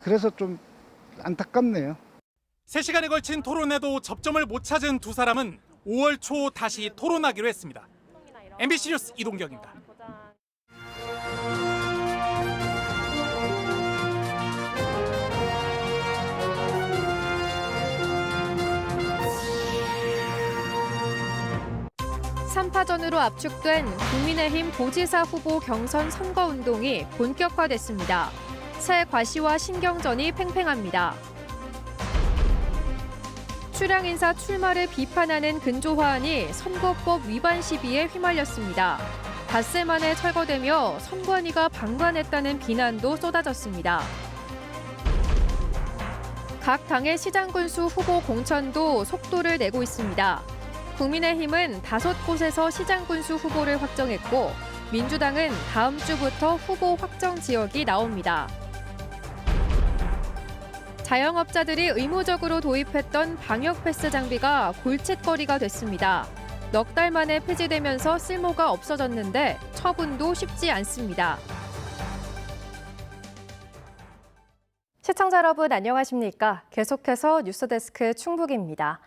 그래서 좀 안타깝네요. 3시간에 걸친 토론에도 접점을 못 찾은 두 사람은 5월 초 다시 토론하기로 했습니다. MBC 뉴스 이동경입니다. 삼파전으로 압축된 국민의힘 도지사 후보 경선 선거운동이 본격화됐습니다. 새 과시와 신경전이 팽팽합니다. 출향 인사 출마를 비판하는 근조화안이 선거법 위반 시비에 휘말렸습니다. 닷새 만에 철거되며 선관위가 방관했다는 비난도 쏟아졌습니다. 각 당의 시장군수 후보 공천도 속도를 내고 있습니다. 국민의힘은 다섯 곳에서 시장군수 후보를 확정했고 민주당은 다음 주부터 후보 확정 지역이 나옵니다. 자영업자들이 의무적으로 도입했던 방역 패스 장비가 골칫거리가 됐습니다. 넉 달 만에 폐지되면서 쓸모가 없어졌는데 처분도 쉽지 않습니다. 시청자 여러분 안녕하십니까? 계속해서 뉴스데스크 충북입니다.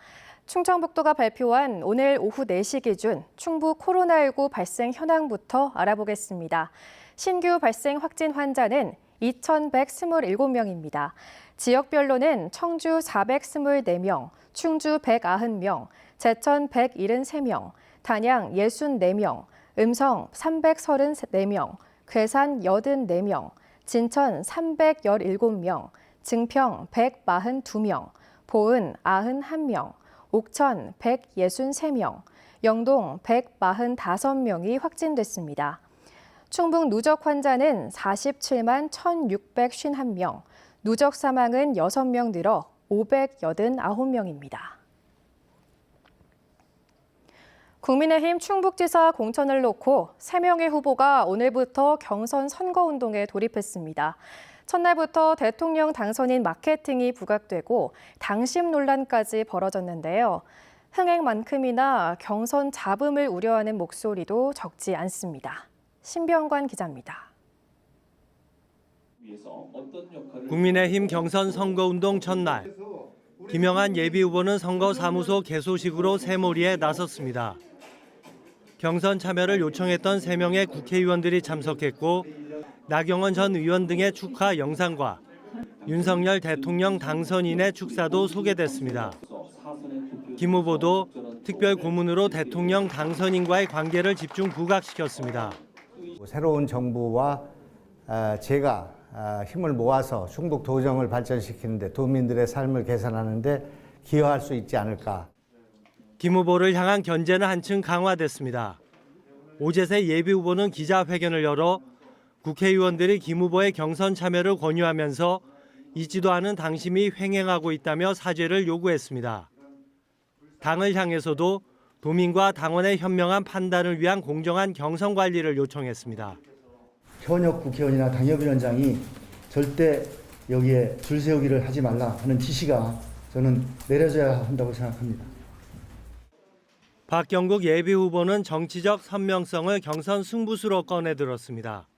충청북도가 발표한 오늘 오후 4시 기준 충북 코로나19 발생 현황부터 알아보겠습니다. 신규 발생 확진 환자는 2,127명입니다. 지역별로는 청주 424명, 충주 190명, 제천 173명, 단양 64명, 음성 334명, 괴산 84명, 진천 317명, 증평 142명, 보은 91명, 옥천 163명, 영동 145명이 확진됐습니다. 충북 누적 환자는 47만 1,651명, 누적 사망은 6명 늘어 589명입니다. 국민의힘 충북지사 공천을 놓고 3명의 후보가 오늘부터 경선 선거운동에 돌입했습니다. 첫날부터 대통령 당선인 마케팅이 부각되고 당심 논란까지 벌어졌는데요. 흥행만큼이나 경선 잡음을 우려하는 목소리도 적지 않습니다. 신병관 기자입니다. 국민의힘 경선 선거운동 첫날 김영한 예비후보는 선거사무소 개소식으로 새몰이에 나섰습니다. 경선 참여를 요청했던 3명의 국회의원들이 참석했고 나경원 전 의원 등의 축하 영상과 윤석열 대통령 당선인의 축사도 소개됐습니다. 김 후보도 특별 고문으로 대통령 당선인과의 관계를 집중 부각시켰습니다. 새로운 정부와 아, 제가 아, 힘을 모아서 충북 도정을 발전시키는데 도민들의 삶을 개선하는데 기여할 수 있지 않을까. 김 후보를 향한 견제는 한층 강화됐습니다. 오재세 예비 후보는 기자회견을 열어 국회의원들이 김 후보의 경선 참여를 권유하면서 있지도 않은 당심이 횡행하고 있다며 사죄를 요구했습니다. 당을 향해서도 도민과 당원의 현명한 판단을 위한 공정한 경선 관리를 요청했습니다. 현역 국회의원이나 당협위원장이 절대 여기에 줄 세우기를 하지 말라 하는 지시가 저는 내려져야 한다고 생각합니다. 박경국 예비 후보는 정치적 선명성을 경선 승부수로 꺼내들었습니다.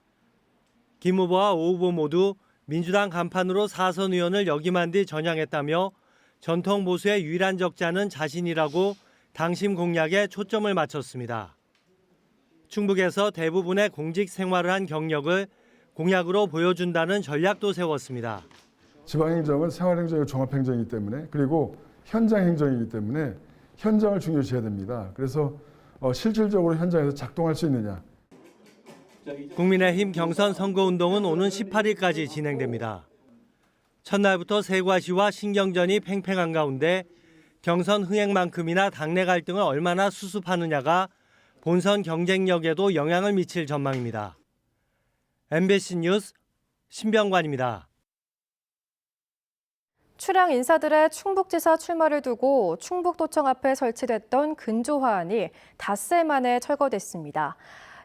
김 후보와 오 후보 모두 민주당 간판으로 사선 의원을 역임한 뒤 전향했다며 전통 보수의 유일한 적자는 자신이라고 당심 공약에 초점을 맞췄습니다. 충북에서 대부분의 공직 생활을 한 경력을 공약으로 보여준다는 전략도 세웠습니다. 지방행정은 생활행정의 종합행정이기 때문에 그리고 현장행정이기 때문에 현장을 중요시해야 됩니다. 그래서 어, 실질적으로 현장에서 작동할 수 있느냐 국민의힘 경선 선거운동은 오는 18일까지 진행됩니다. 첫날부터 세과시와 신경전이 팽팽한 가운데 경선 흥행만큼이나 당내 갈등을 얼마나 수습하느냐가 본선 경쟁력에도 영향을 미칠 전망입니다. MBC 뉴스 신병관입니다. 출향 인사들의 충북지사 출마를 두고 충북도청 앞에 설치됐던 근조화안이 닷새 만에 철거됐습니다.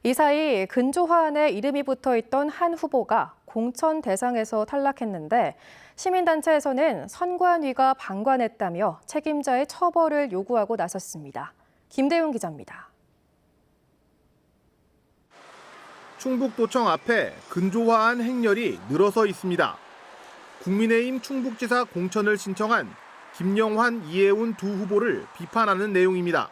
이 사이 근조화안에 이름이 붙어 있던 한 후보가 공천 대상에서 탈락했는데 시민단체에서는 선관위가 방관했다며 책임자의 처벌을 요구하고 나섰습니다. 김대훈 기자입니다. 충북도청 앞에 근조화한 행렬이 늘어서 있습니다. 국민의힘 충북지사 공천을 신청한 김영환, 이해운 두 후보를 비판하는 내용입니다.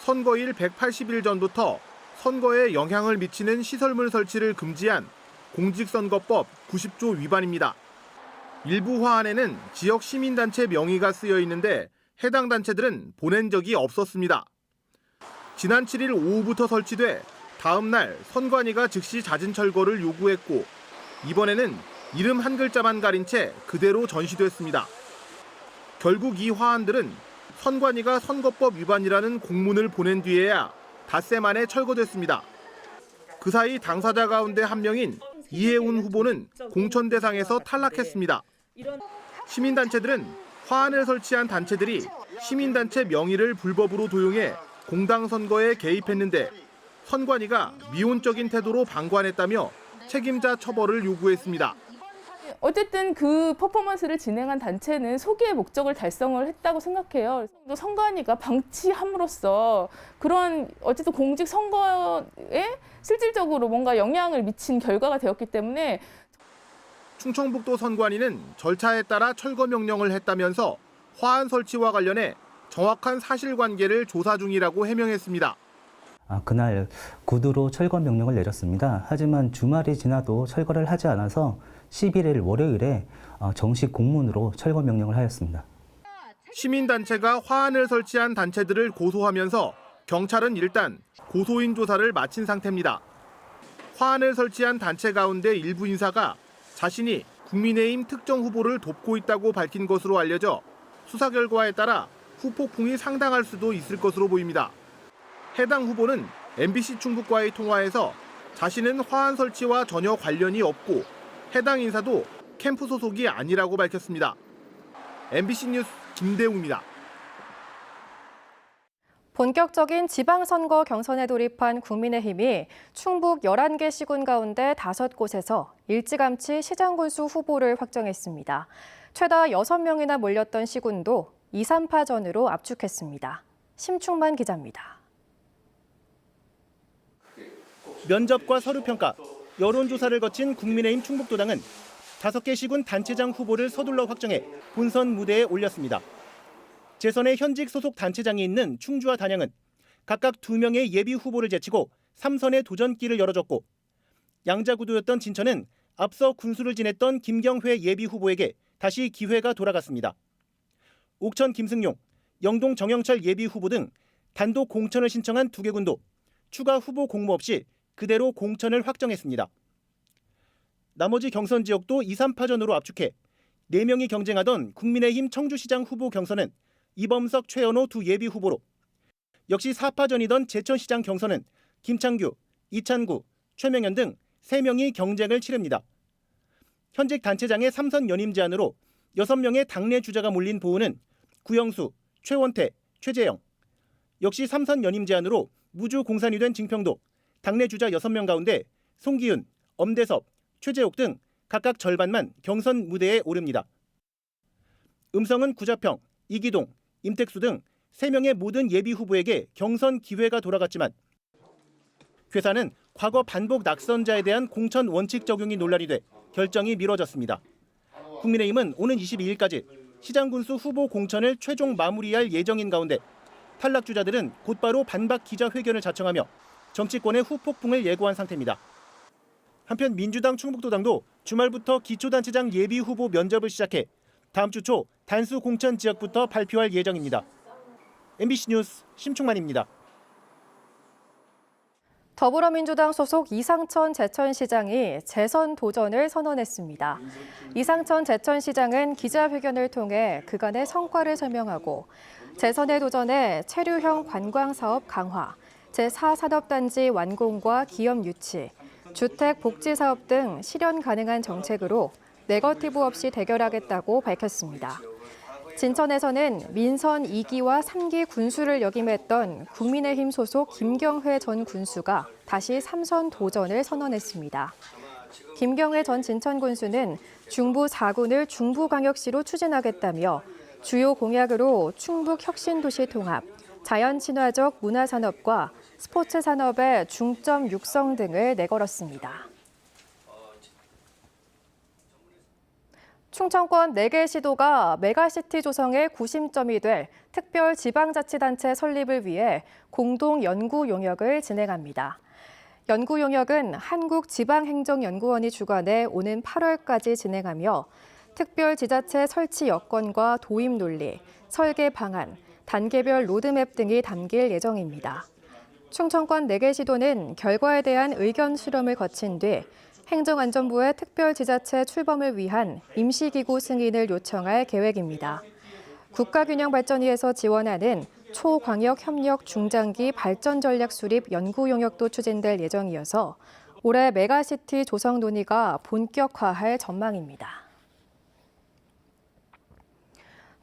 선거일 180일 전부터 선거에 영향을 미치는 시설물 설치를 금지한 공직선거법 90조 위반입니다. 일부 화안에는 지역 시민단체 명의가 쓰여 있는데 해당 단체들은 보낸 적이 없었습니다. 지난 7일 오후부터 설치돼 다음 날 선관위가 즉시 잦은 철거를 요구했고 이번에는 이름 한 글자만 가린 채 그대로 전시됐습니다. 결국 이 화안들은 선관위가 선거법 위반이라는 공문을 보낸 뒤에야 닷새 만에 철거됐습니다. 그 사이 당사자 가운데 한 명인 이해운 후보는 공천 대상에서 탈락했습니다. 시민단체들은 화환을 설치한 단체들이 시민단체 명의를 불법으로 도용해 공당 선거에 개입했는데 선관위가 미온적인 태도로 방관했다며 책임자 처벌을 요구했습니다. 어쨌든 그 퍼포먼스를 진행한 단체는 소기의 목적을 달성을 했다고 생각해요. 또 선관위가 방치함으로써 그런 어쨌든 공직 선거에 실질적으로 뭔가 영향을 미친 결과가 되었기 때문에 충청북도 선관위는 절차에 따라 철거 명령을 했다면서 화환 설치와 관련해 정확한 사실관계를 조사 중이라고 해명했습니다. 아, 그날 구두로 철거 명령을 내렸습니다. 하지만 주말이 지나도 철거를 하지 않아서 11일 월요일에 어, 정식 공문으로 철거 명령을 하였습니다. 시민단체가 화환을 설치한 단체들을 고소하면서 경찰은 일단 고소인 조사를 마친 상태입니다. 화환을 설치한 단체 가운데 일부 인사가 자신이 국민의힘 특정 후보를 돕고 있다고 밝힌 것으로 알려져 수사 결과에 따라 후폭풍이 상당할 수도 있을 것으로 보입니다. 해당 후보는 MBC 충북과의 통화에서 자신은 화환 설치와 전혀 관련이 없고 해당 인사도 캠프 소속이 아니라고 밝혔습니다. MBC 뉴스 김대웅입니다. 본격적인 지방선거 경선에 돌입한 국민의힘이 충북 11개 시군 가운데 5곳에서 일찌감치 시장군수 후보를 확정했습니다. 최다 6명이나 몰렸던 시군도 2, 3파전으로 압축했습니다. 심충만 기자입니다. 면접과 서류 평가, 여론조사를 거친 국민의힘 충북도당은 5개 시군 단체장 후보를 서둘러 확정해 본선 무대에 올렸습니다. 재선에 현직 소속 단체장이 있는 충주와 단양은 각각 2명의 예비 후보를 제치고 3선의 도전길을 열어줬고 양자구도였던 진천은 앞서 군수를 지냈던 김경회 예비 후보에게 다시 기회가 돌아갔습니다. 옥천 김승용, 영동 정영철 예비 후보 등 단독 공천을 신청한 두 개 군도 추가 후보 공모 없이 그대로 공천을 확정했습니다. 나머지 경선 지역도 2, 3파전으로 압축해 4명이 경쟁하던 국민의힘 청주시장 후보 경선은 이범석, 최연호 두 예비 후보로 역시 4파전이던 제천시장 경선은 김창규, 이찬구, 최명현 등 3명이 경쟁을 치릅니다. 현직 단체장의 3선 연임 제한으로 6명의 당내 주자가 몰린 보우는 구영수, 최원태, 최재영 역시 3선 연임 제한으로 무주 공산이 된 증평도 당내 주자 6명 가운데 송기훈, 엄대섭, 최재옥 등 각각 절반만 경선 무대에 오릅니다. 음성은 구자평, 이기동, 임택수 등 3명의 모든 예비 후보에게 경선 기회가 돌아갔지만 회사는 과거 반복 낙선자에 대한 공천 원칙 적용이 논란이 돼 결정이 미뤄졌습니다. 국민의힘은 오는 22일까지 시장군수 후보 공천을 최종 마무리할 예정인 가운데 탈락 주자들은 곧바로 반박 기자회견을 자청하며 정치권의 후폭풍을 예고한 상태입니다. 한편 민주당 충북도당도 주말부터 기초단체장 예비 후보 면접을 시작해 다음 주 초 단수 공천 지역부터 발표할 예정입니다. MBC 뉴스 심충만입니다. 더불어민주당 소속 이상천 제천시장이 재선 도전을 선언했습니다. 이상천 제천시장은 기자회견을 통해 그간의 성과를 설명하고 재선에 도전해 체류형 관광사업 강화, 제4산업단지 완공과 기업 유치, 주택 복지 사업 등 실현 가능한 정책으로 네거티브 없이 대결하겠다고 밝혔습니다. 진천에서는 민선 2기와 3기 군수를 역임했던 국민의힘 소속 김경회 전 군수가 다시 3선 도전을 선언했습니다. 김경회 전 진천 군수는 중부 4군을 중부광역시로 추진하겠다며 주요 공약으로 충북 혁신도시 통합, 자연 친화적 문화산업과 스포츠 산업의 중점 육성 등을 내걸었습니다. 충청권 4개 시도가 메가시티 조성의 구심점이 될 특별 지방자치단체 설립을 위해 공동 연구 용역을 진행합니다. 연구 용역은 한국지방행정연구원이 주관해 오는 8월까지 진행하며 특별 지자체 설치 여건과 도입 논리, 설계 방안, 단계별 로드맵 등이 담길 예정입니다. 충청권 4개 시도는 결과에 대한 의견 수렴을 거친 뒤 행정안전부의 특별지자체 출범을 위한 임시기구 승인을 요청할 계획입니다. 국가균형발전위에서 지원하는 초광역협력 중장기 발전 전략 수립 연구 용역도 추진될 예정이어서 올해 메가시티 조성 논의가 본격화할 전망입니다.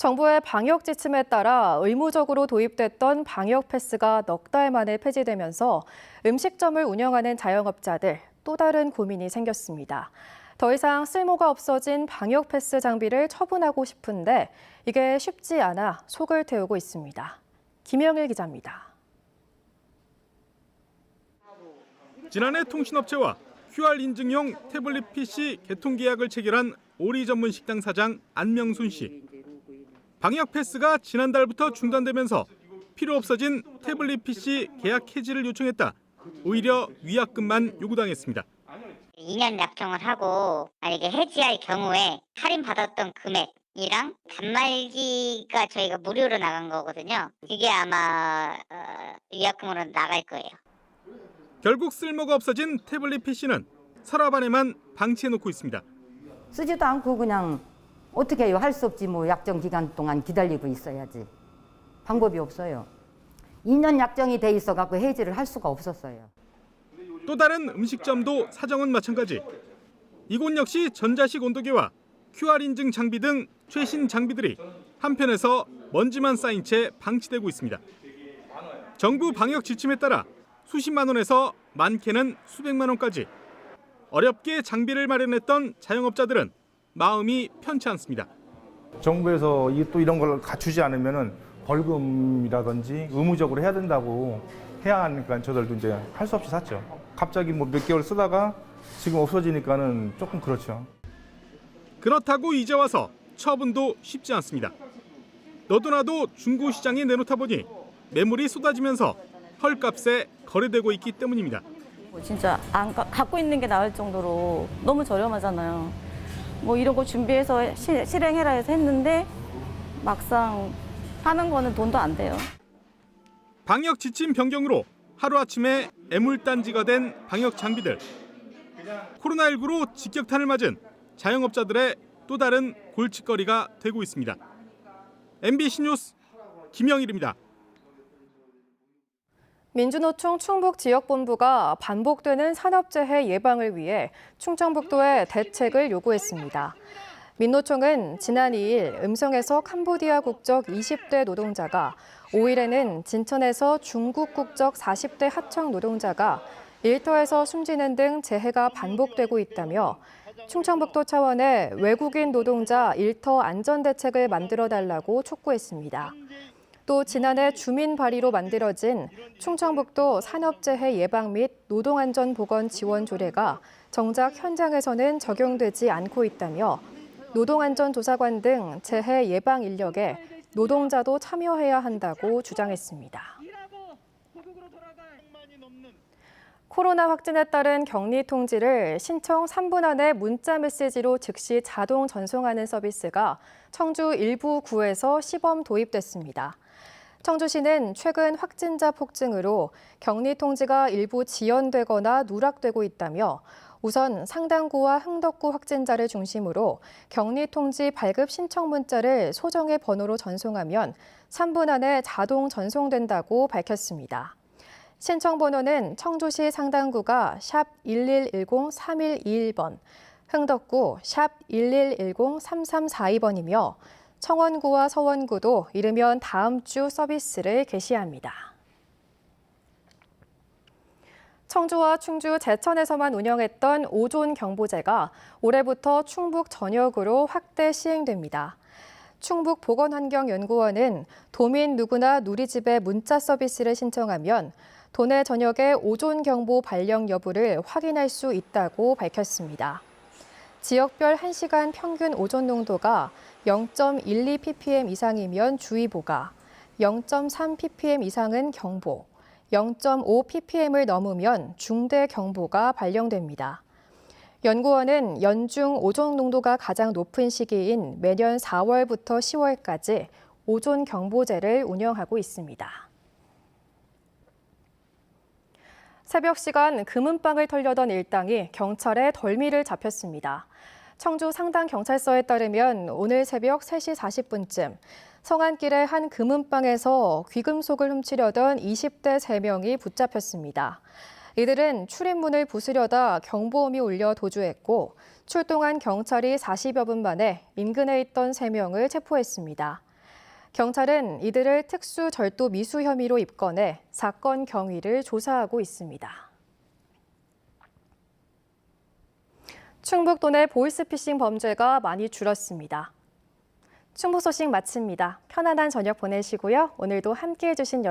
정부의 방역 지침에 따라 의무적으로 도입됐던 방역 패스가 넉 달 만에 폐지되면서 음식점을 운영하는 자영업자들 또 다른 고민이 생겼습니다. 더 이상 쓸모가 없어진 방역 패스 장비를 처분하고 싶은데 이게 쉽지 않아 속을 태우고 있습니다. 김영일 기자입니다. 지난해 통신업체와 QR 인증용 태블릿 PC 개통 계약을 체결한 오리 전문 식당 사장 안명순 씨. 방역 패스가 지난달부터 중단되면서 필요 없어진 태블릿 PC 계약 해지를 요청했다. 오히려 위약금만 요구당했습니다. 2년 약정을 하고 만약에 해지할 경우에 할인 받았던 금액이랑 단말기가 저희가 무료로 나간 거거든요. 이게 아마 어, 위약금으로 나갈 거예요. 결국 쓸모가 없어진 태블릿 PC는 서랍 안에만 방치해 놓고 있습니다. 쓰지도 않고 그냥 어떻게 해요? 할 수 없지 뭐 약정 기간 동안 기다리고 있어야지. 방법이 없어요. 2년 약정이 돼 있어 갖고 해지를 할 수가 없었어요. 또 다른 음식점도 사정은 마찬가지. 이곳 역시 전자식 온도계와 QR 인증 장비 등 최신 장비들이 한편에서 먼지만 쌓인 채 방치되고 있습니다. 정부 방역 지침에 따라 수십만 원에서 많게는 수백만 원까지 어렵게 장비를 마련했던 자영업자들은 마음이 편치 않습니다. 정부에서 이- 또 이런 걸 갖추지 않으면은 벌금이라든지 의무적으로 해야 된다고 해야 하니까 저들도 이제 할 수 없이 샀죠. 갑자기 뭐 몇 개월 쓰다가 지금 없어지니까는 조금 그렇죠. 그렇다고 이제 와서 처분도 쉽지 않습니다. 너도나도 중고 시장에 내놓다 보니 매물이 쏟아지면서 헐값에 거래되고 있기 때문입니다. 진짜 안 가- 갖고 있는 게 나을 정도로 너무 저렴하잖아요. 뭐 이런 거 준비해서 시- 실행해라 해서 했는데 막상 하는 거는 돈도 안 돼요. 방역 지침 변경으로 하루아침에 애물단지가 된 방역 장비들. 코로나19로 직격탄을 맞은 자영업자들의 또 다른 골칫거리가 되고 있습니다. MBC 뉴스 김영일입니다. 민주노총 충북 지역본부가 반복되는 산업재해 예방을 위해 충청북도에 대책을 요구했습니다. 민노총은 지난 2일 음성에서 캄보디아 국적 20대 노동자가 5일에는 진천에서 중국 국적 40대 하청 노동자가 일터에서 숨지는 등 재해가 반복되고 있다며 충청북도 차원의 외국인 노동자 일터 안전 대책을 만들어 달라고 촉구했습니다. 또 지난해 주민 발의로 만들어진 충청북도 산업재해 예방 및 노동안전보건 지원 조례가 정작 현장에서는 적용되지 않고 있다며 노동안전조사관 등 재해 예방 인력에 노동자도 참여해야 한다고 주장했습니다. 코로나 확진에 따른 격리 통지를 신청 3분 안에 문자 메시지로 즉시 자동 전송하는 서비스가 청주 일부 구에서 시범 도입됐습니다. 청주시는 최근 확진자 폭증으로 격리 통지가 일부 지연되거나 누락되고 있다며 우선 상당구와 흥덕구 확진자를 중심으로 격리 통지 발급 신청 문자를 소정의 번호로 전송하면 3분 안에 자동 전송된다고 밝혔습니다. 신청 번호는 청주시 상당구가 샵 1110-3121번, 흥덕구 샵 1110-3342번이며 청원구와 서원구도 이르면 다음 주 서비스를 개시합니다. 청주와 충주 제천에서만 운영했던 오존 경보제가 올해부터 충북 전역으로 확대 시행됩니다. 충북 보건환경연구원은 도민 누구나 누리집에 문자 서비스를 신청하면 도내 전역의 오존 경보 발령 여부를 확인할 수 있다고 밝혔습니다. 지역별 1시간 평균 오존 농도가 0.12 ppm 이상이면 주의보가, 0.3 ppm 이상은 경보, 0.5 ppm을 넘으면 중대 경보가 발령됩니다. 연구원은 연중 오존 농도가 가장 높은 시기인 매년 4월부터 10월까지 오존 경보제를 운영하고 있습니다. 새벽 시간 금은방을 털려던 일당이 경찰에 덜미를 잡혔습니다. 청주 상당경찰서에 따르면 오늘 새벽 3시 40분쯤 성안길의 한 금은방에서 귀금속을 훔치려던 20대 3명이 붙잡혔습니다. 이들은 출입문을 부수려다 경보음이 울려 도주했고 출동한 경찰이 40여 분 만에 인근에 있던 3명을 체포했습니다. 경찰은 이들을 특수 절도 미수 혐의로 입건해 사건 경위를 조사하고 있습니다. 충북도 내 보이스피싱 범죄가 많이 줄었습니다. 충북 소식 마칩니다. 편안한 저녁 보내시고요. 오늘도 함께해 주신